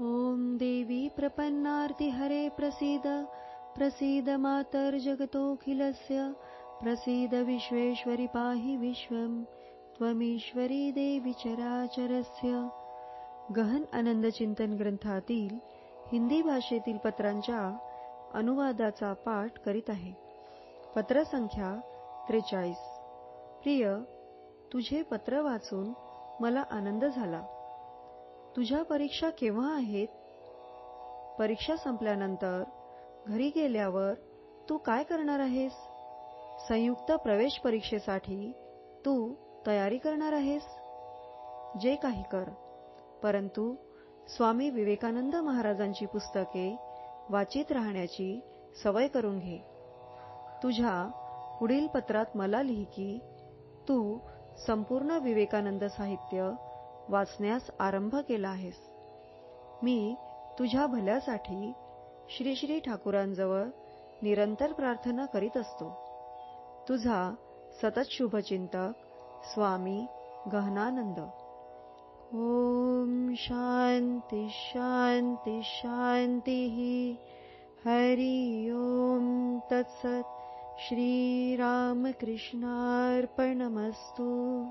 ॐ देवी प्रपन्नार्तिहरे प्रसीद प्रसीद मातर्जगतोऽखिलस्य प्रसीद विश्वेश्वरि पाहि विश्वम् त्वमीश्वरी देवी चराचरस्य। गहन आनंद चिंतन ग्रंथातील हिंदी भाषेतील पत्रांच्या अनुवादाचा पाठ करीत आहे. पत्र संख्या त्रेचाळीस. प्रिय तुझे पत्र वाचून मला आनंद झाला. तुझ्या परीक्षा केव्हा आहेत? परीक्षा संपल्यानंतर घरी गेल्यावर तू काय करणार आहेस? संयुक्त प्रवेश परीक्षेसाठी तू तयारी करणार आहेस? जे काही कर. परंतु स्वामी विवेकानंद महाराजांची पुस्तके वाचित राहण्याची सवय करून घे. तुझ्या पुढील पत्रात मला लिही की तू संपूर्ण विवेकानंद साहित्य वाचण्यास आरंभ केला आहेस. मी तुझ्या भल्यासाठी श्री श्री ठाकूरांजवळ निरंतर प्रार्थना करीत असतो. तुझा सतत शुभचिंतक स्वामी गहनानंद. ओम शांती शांती शांती. हरि ओम तत्सत. श्रीरामकृष्णार्पणमस्तु.